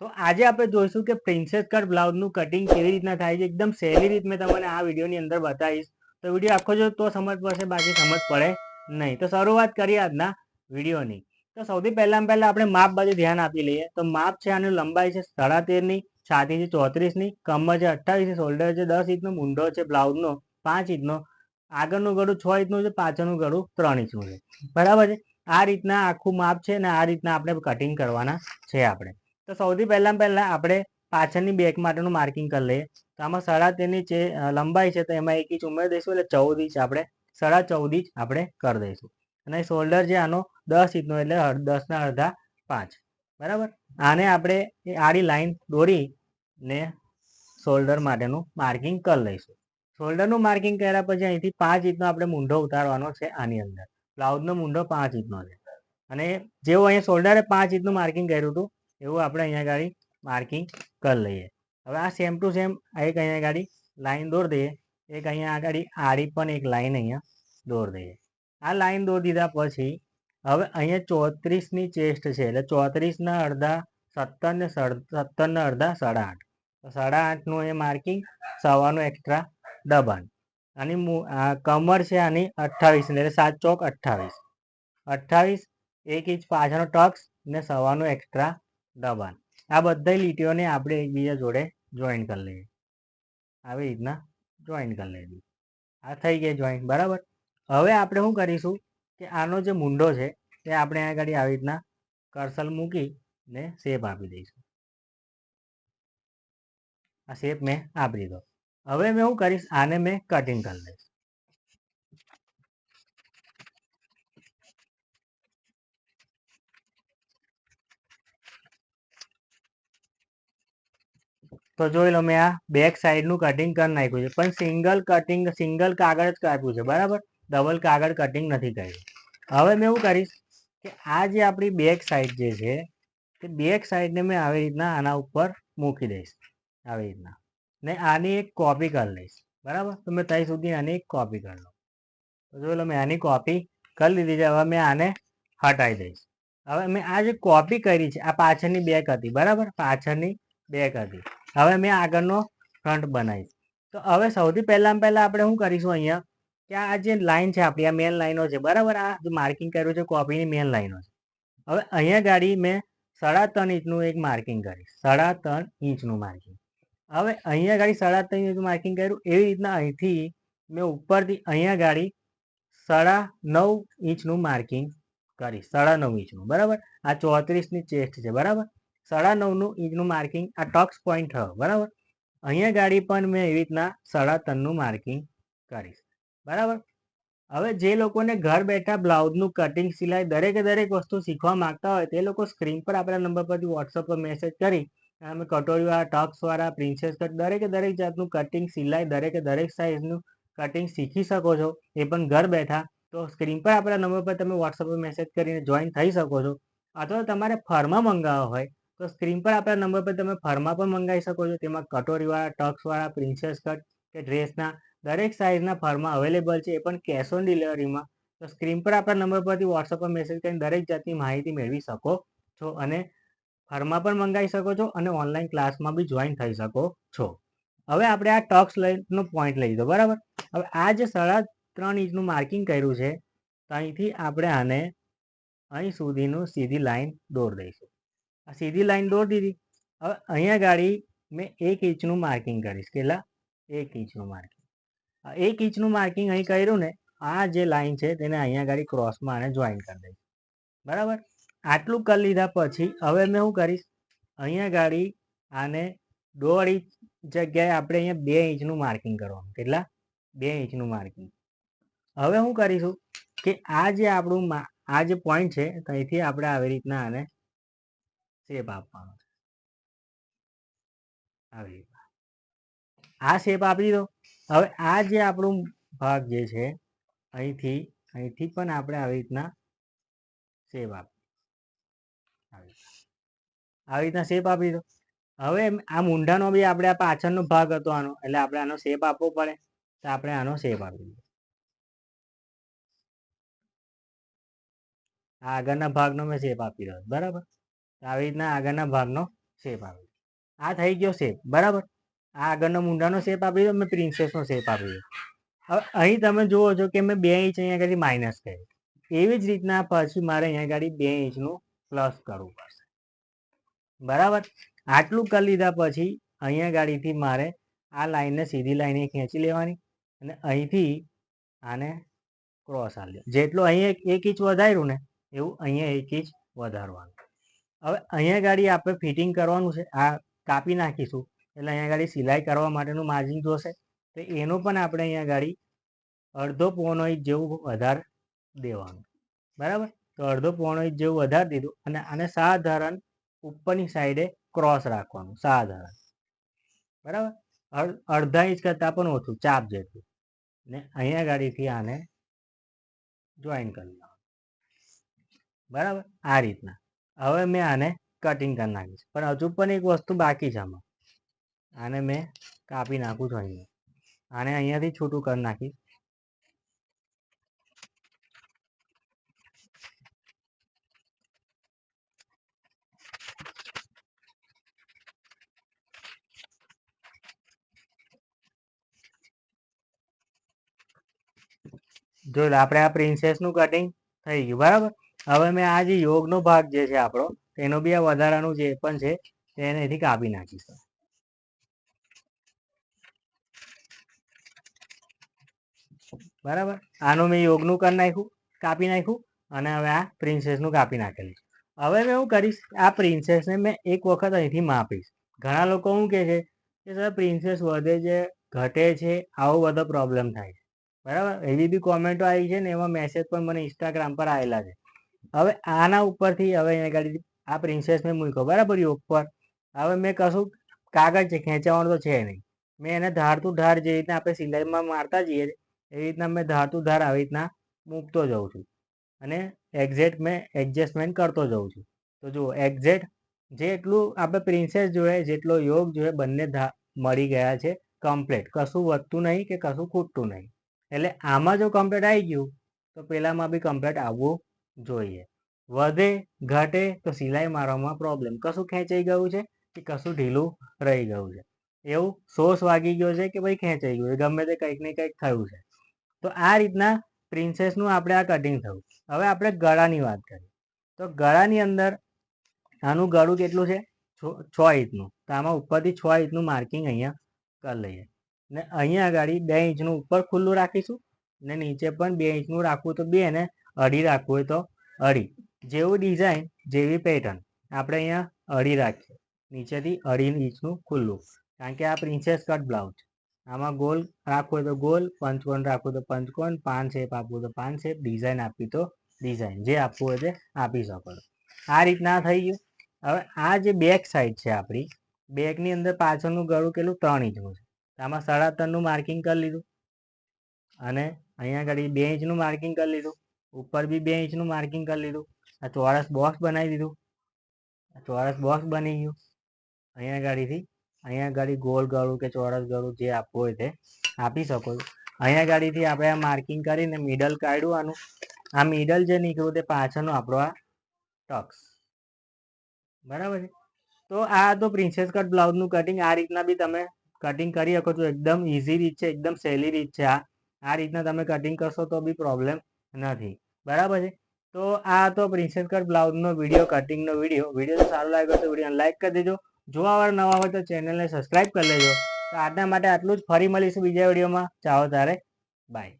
તો આજે આપણે જોઈશું કે પ્રિન્સેસ કટ બ્લાઉઝનું કટિંગ કેવી રીતના થાય છે. એકદમ સહેલી રીત મેં તમને આ વિડીયોની અંદર બતાવીશ. તો વીડિયો આખો જો તો સમજ પડશે, બાકી સમજ પડે નહીં. તો શરૂઆત કરીએ આજના વિડીયોની તો સૌથી પહેલાં પહેલાં આપણે માપ બાજુ ધ્યાન આપી લઈએ. તો માપ છે આની લંબાઈ છે સાડા તેરની છાતી છે ચોત્રીસની કમર છે અઠ્ઠાવીસ શોલ્ડર છે દસ ઇંચનો, મુંડો છે બ્લાઉઝનો પાંચ ઇંચનો, આગળનું ગળું છ ઇંચનું છે, પાછળનું ગળું ત્રણ ઇંચનું છે. બરાબર છે? આ રીતના આખું માપ છે ને આ રીતના આપણે કટિંગ કરવાના છે આપણે. તો સૌથી પહેલાં પહેલાં આપણે પાછળની બેક માટેનું માર્કિંગ કરી લઈએ. તો આમાં સાડા તેરની જે લંબાઈ છે તો એમાં એક ઇંચ ઉમેરી દઈશું એટલે ચૌદ ઇંચ આપણે, સાડા ચૌદ ઇંચ આપણે કરી દઈશું. અને શોલ્ડર છે આનો દસ ઇંચનો એટલે દસના અડધા પાંચ. બરાબર? આને આપણે એ આડી લાઈન દોરી ને શોલ્ડર માટેનું માર્કિંગ કરી લઈશું. શોલ્ડરનું માર્કિંગ કર્યા પછી અહીંથી પાંચ ઇંચનો આપણે મૂંઢો ઉતારવાનો છે આની અંદર. બ્લાઉઝનો મૂંઢો પાંચ ઇંચનો છે. અને જેવું અહીંયા શોલ્ડરે પાંચ ઇંચનું માર્કિંગ કર્યું હતું એવું આપણે અહીંયા ગાડી માર્કિંગ કરી લઈએ. હવે આ સેમ ટુ સેમ એક અહીંયા ગાડી લાઈન દોર દઈએ. એક અહીંયા ગાડી આડી પણ એક લાઈન અહીંયા દોર દઈએ. આ લાઈન દોર દીધા પછી હવે અહીંયા ચોત્રીસની ચેસ્ટ છે, એટલે ચોત્રીસના અડધા સત્તર ને સત્તરના અડધા સાડા આઠ. સાડા આઠનું એ માર્કિંગ સવાનું એક્સ્ટ્રા દબાણ. આની કમર છે આની અઠ્ઠાવીસ એટલે સાત ચોક અઠ્ઠાવીસ. અઠ્ઠાવીસ એક ઇંચ પાછળનો ટક્સ ને સવાનું એક્સ્ટ્રા દબાણ. આ બધી લીટીઓને આપણે એકબીજા જોડે જોઈન કરી લઈએ. આવી રીતના જોઈન કરી લેવી આ થઈ ગઈ જોઈન બરાબર? હવે આપણે શું કરીશું કે આનો જે મુંડો છે તે આપણે આ આગળ આવી રીતના કર્સલ મૂકી ને શેપ આપી દઈશું. આ શેપ મેં આપી દીધો. હવે મેં શું કરીશ? આને મેં કટિંગ કરી લઈશ. તો જોઈ લો મેં આ બેક સાઈડનું કટિંગ કરી નાખ્યું છે. પણ સિંગલ કટિંગ સિંગલ કાગળ જ કાપ્યું છે. બરાબર? ડબલ કાગળ કટિંગ નથી કર્યું. હવે મેં એવું કરીશ કે આ જે આપણી બેક સાઈડ જે છે તે બેક સાઈડને મેં આવી રીતના આના ઉપર મૂકી દઈશ. આવી રીતના. ને આની એક કોપી કરી લઈશ. બરાબર? તો મેં ત્યાં સુધી આની એક કોપી કરી લઉં. તો જોઈ લો મેં આની કોપી કરી લીધી છે. હવે મેં આને હટાવી દઈશ. હવે મેં આ જે કોપી કરી છે, આ પાછળની બેક હતી. બરાબર? પાછળની બેક હતી. હવે મેં આગળનો ફ્રન્ટ બનાવીશ. તો હવે સૌથી પહેલાં પહેલાં આપણે શું કરીશું અહીંયા? કે આ જે લાઇન છે આપણી, આ મેન લાઈનો છે, બરાબર? આ જે માર્કિંગ કર્યું છે કોપીની મેન લાઈનો છે. હવે અહીંયા ગાડી મેં સાડા ત્રણ ઇંચનું એક માર્કિંગ કરીશ સાડા ત્રણ ઇંચનું માર્કિંગ હવે અહીંયા ગાડી સાડા ત્રણ ઇંચનું માર્કિંગ કર્યું. એવી રીતના અહીંથી મેં ઉપરથી અહીંયા ગાડી સાડા નવ ઇંચનું માર્કિંગ કરીશ સાડા નવ ઇંચનું. બરાબર? આ ચોત્રીસની ચેસ્ટ છે. બરાબર? સાડા નવનું ઇંચનું માર્કિંગ આ ટોક્સ પોઈન્ટ થયો, બરાબર? અહીંયા ગાડી પણ મેં એવી રીતના સાડા ત્રણનું માર્કિંગ કરીશ, બરાબર? હવે જે લોકોને ઘર બેઠા બ્લાઉઝનું કટિંગ સિલાઈ દરેકે દરેક વસ્તુ શીખવા માંગતા હોય, તે લોકો સ્ક્રીન પર આપણા નંબર પરથી વોટ્સઅપ પર મેસેજ કરી અમે કટોરીવાળા ટક્સવાળા પ્રિન્સેસ કટ દરેકે દરેક જાતનું કટિંગ સિલાઈ દરેકે દરેક સાઇઝનું કટિંગ શીખી શકો છો. એ પણ ઘર બેઠા તો સ્ક્રીન પર આપણા નંબર પર તમે વોટ્સઅપ પર મેસેજ કરીને જોઈન થઈ શકો છો. અથવા તમારે ફરમાં મંગાવવા હોય તો સ્ક્રીન પર આપણા નંબર પર તમે ફરમાં પણ મંગાવી શકો છો. તેમાં કટોરીવાળા, ટક્સવાળા પ્રિન્સેસ કટ કે ડ્રેસના દરેક સાઇઝના ફરમાં અવેલેબલ છે એ પણ કેશ ઓન ડિલિવરીમાં તો સ્ક્રીન પર આપણા નંબર પરથી વોટ્સઅપ પર મેસેજ કરીને દરેક જાતની માહિતી મેળવી શકો છો અને ફરમાં પણ મંગાવી શકો છો અને ઓનલાઈન ક્લાસમાં બી જોઈન થઈ શકો છો. હવે આપણે આ ટક્સ લઈનો પોઈન્ટ લઈ લીધો, બરાબર? હવે આ જે સાડા ત્રણ ઇંચનું માર્કિંગ કર્યું છે, અહીંથી આપણે આને અહીં સુધીનું સીધી લાઈન દોર દઈશું. સીધી લાઈન દોર દીધી હવે અહીંયા ગાડી મેં એક ઇંચનું માર્કિંગ કરીશ. કેટલા? એક ઇંચનું માર્કિંગ એક ઇંચનું માર્કિંગ અહીં કર્યું ને, આ જે લાઈન છે તેને અહીંયા ગાડી ક્રોસમાં આને જોઈન કરી દઈશ. બરાબર? આટલું કરી લીધા પછી હવે મેં શું કરીશ? અહીંયા ગાડી આને દોઢ ઇંચ જગ્યાએ આપણે અહીંયા બે ઇંચનું માર્કિંગ કરવાનું. કેટલા? બે ઇંચનું માર્કિંગ હવે શું કરીશું કે આ જે આપણું આ જે પોઈન્ટ છે ત્યાંથી આપણે આવી રીતના આને શેપ આપવાનો છે. આવી આ શેપ આપી દો. હવે આ જે આપણું ભાગ જે છે, અહીંથી અહીંથી પણ આપણે આવી રીતના શેપ આપી આવી રીતના. શેપ આપી દો. હવે આ મૂંઢાનો બી આપણે આ પાછળનો ભાગ હતો આનો, એટલે આપણે આનો શેપ આપવો પડે. તો આપણે આનો શેપ આપી દઈએ. આ આગળના ભાગનો મેં શેપ આપી દો બરાબર? આવી રીતના આગળના ભાગનો શેપ આવે આ થઈ ગયો શેપ, બરાબર? આ આગળનો મુંડાનો શેપ આપી દો, મેં પ્રિન્સેસનો શેપ આપી દો. હવે અહીં તમે જુઓ છો કે મેં બે ઇંચ અહીંયા આગળ માઇનસ કરી. એવી જ રીતના પછી મારે અહીંયા આગળ બે ઇંચનું પ્લસ કરવું પડશે. બરાબર? આટલું કરી લીધા પછી અહીંયા ગાડીથી મારે આ લાઈનને સીધી લાઈને ખેંચી લેવાની અને અહીંથી આને ક્રોસ આલી જેટલું અહીંયા એક ઇંચ વધાર્યું ને, એવું અહીંયા એક ઇંચ વધારવાનું. હવે અહીંયા ગાડી આપણે ફિટિંગ કરવાનું છે. આ કાપી નાખીશું. એટલે અહીંયા ગાડી સિલાઈ કરવા માટેનું માર્જિન જોશે. તો એનું પણ આપણે અહીંયા ગાડી અડધો પોણો ઇંચ જેવું વધારે દેવાનું. બરાબર? તો અડધો પોણો ઇંચ જેવું વધારે દીધું અને આને સાધારણ ઉપરની સાઈડે ક્રોસ રાખવાનું. સાધારણ. બરાબર? અડ- અડધા ઇંચ કરતાં પણ ઓછું. ચાપ જેટલું. ને અહીંયા ગાડીથી આને જોઈન કરી લેવાનું. બરાબર? આ રીતના. હવે મેં આને કટિંગ કરી નાખીશ પણ હજુ પણ એક વસ્તુ બાકી છે આમાં. આને મેં કાપી નાખું છું અહીંયા. આને અહીંયાથી છૂટું કરી નાખીશ જો લો, આપણે આ પ્રિન્સેસનું કટિંગ થઈ ગયું બરાબર? હવે મેં આ જે યોગનો ભાગ જે છે આપણો, એનો બી આ વધારાનું જે પણ છે તેને એથી કાપી નાખીશ. બરાબર? આનું મેં યોગનું કરી નાખ્યું, કાપી નાખ્યું, અને હવે આ પ્રિન્સેસનું કાપી નાખેલું હવે મેં શું કરીશ, આ પ્રિન્સેસને મેં એક વખત અહીંથી માપીશ. ઘણા લોકો શું કહે છે કે, સર પ્રિન્સેસ વધે છે, ઘટે છે, આવો બધો પ્રોબ્લેમ થાય છે. બરાબર? એવી બી કોમેન્ટો આવી છે ને, એમાં મેસેજ પણ મને ઇન્સ્ટાગ્રામ પર આવેલા છે. હવે આના ઉપરથી હવે અહીંયા આગળ આ પ્રિન્સેસ મેં મૂક્યો બરાબર? યોગ પર હવે મેં કશું કાગળ છે, ખેંચાવાનું તો છે નહીં. મેં એને ધારતું ધાર જે રીતના આપણે સિલાઈમાં મારતા જઈએ એવી રીતના મેં ધારતું ધાર આવી રીતના મૂકતો જાઉં છું. અને એક્ઝેક્ટ મેં એડજસ્ટમેન્ટ કરતો જાઉં છું. તો જુઓ એક્ઝેક્ટ જેટલું આપણે પ્રિન્સેસ જોઈએ જેટલો યોગ જોઈએ બંને મળી ગયા છે કમ્પ્લેટ કશું વધતું નહીં કે કશું ખૂટતું નહીં. એટલે આમાં જો કમ્પ્લેટ આવી ગયું, તો પેલામાં બી કમ્પ્લેટ આવવું જોઈએ. વધે, ઘટે તો સિલાઈ મારવામાં પ્રોબ્લેમ કશું ખેંચાઈ ગયું છે કે કશું ઢીલું રહી ગયું છે? એવું સોસ વાગી ગયો છે કે ભાઈ ખેંચાઈ ગયું છે? ગમે તે કંઈક ને કંઈક થયું છે. તો આ રીતના પ્રિન્સેસનું આપણે આ કટિંગ થયું. હવે આપણે ગળાની વાત કરીએ. તો ગળાની અંદર આનું ગળું કેટલું છે? છ- છ ઇંચનું. તો આમાં ઉપરથી છ ઇંચનું માર્કિંગ અહીંયા કરી લઈએ. ને અહીંયા આગળ બે ઇંચનું ઉપર ખુલ્લું રાખીશું. ને નીચે પણ બે ઇંચનું રાખવું તો બે ને અઢી રાખવું હોય તો અડી જેવું ડિઝાઇન જેવી પેટર્ન આપણે અહીંયા અડી રાખીએ. નીચેથી અઢી ઇંચનું ખુલ્લું. કારણ કે આ પ્રિન્સેસ કટ બ્લાઉઝ આમાં ગોલ રાખવું તો ગોલ, પંચકોણ રાખવું તો પંચકોણ, પાન શેપ આપવું તો પાન શેપ ડિઝાઇન આપવી તો ડિઝાઇન જે આપવું હોય તે આપી શકો આ રીતના થઈ ગયું. હવે આ જે બેક સાઈડ છે આપણી બેકની અંદર પાછળનું ગળું કેટલું? ત્રણ ઇંચનું છે. આમાં સાડા ત્રણનું માર્કિંગ કરી લીધું. અને અહીંયા આગળ બે ઇંચનું માર્કિંગ કરી લીધું. ઉપર બી બે ઇંચનું માર્કિંગ કરી લીધું. આ ચોરસ બોક્સ બનાવી દીધું. આ ચોરસ બોક્સ બની ગયું. અહીંયા ગાડીથી અહીંયા ગાડી ગોળ ગળું કે ચોરસ ગળું જે આપવું હોય તે આપી શકો છો. અહીંયા ગાડીથી આપણે આ માર્કિંગ કરીને મિડલ કાઢ્યું આનું. આ મિડલ જે નીકળ્યું તે પાછળનું આપણો આ ટક્સ બરાબર છે? તો આ તો પ્રિન્સેસ કટ બ્લાઉઝનું કટિંગ આ રીતના બી તમે કટિંગ કરી શકો છો. એકદમ ઇઝી રીત છે, એકદમ સહેલી રીત છે આ. આ રીતના તમે કટિંગ કરશો તો બી પ્રોબ્લેમ નથી. બરાબર છે? તો આ તો પ્રિન્સેસ કટ બ્લાઉઝનો વીડિયો કટિંગનો વીડિયો. વીડિયો સારો લાગ્યો તો વિડીયોને લાઈક કરી દેજો. જોવા વાળા નવા હોય તો ચેનલને સબસ્ક્રાઈબ કરી લેજો. તો આજના માટે આટલું જ. ફરી મળીશું બીજા વિડીયોમાં. ચાલો તારે. બાય.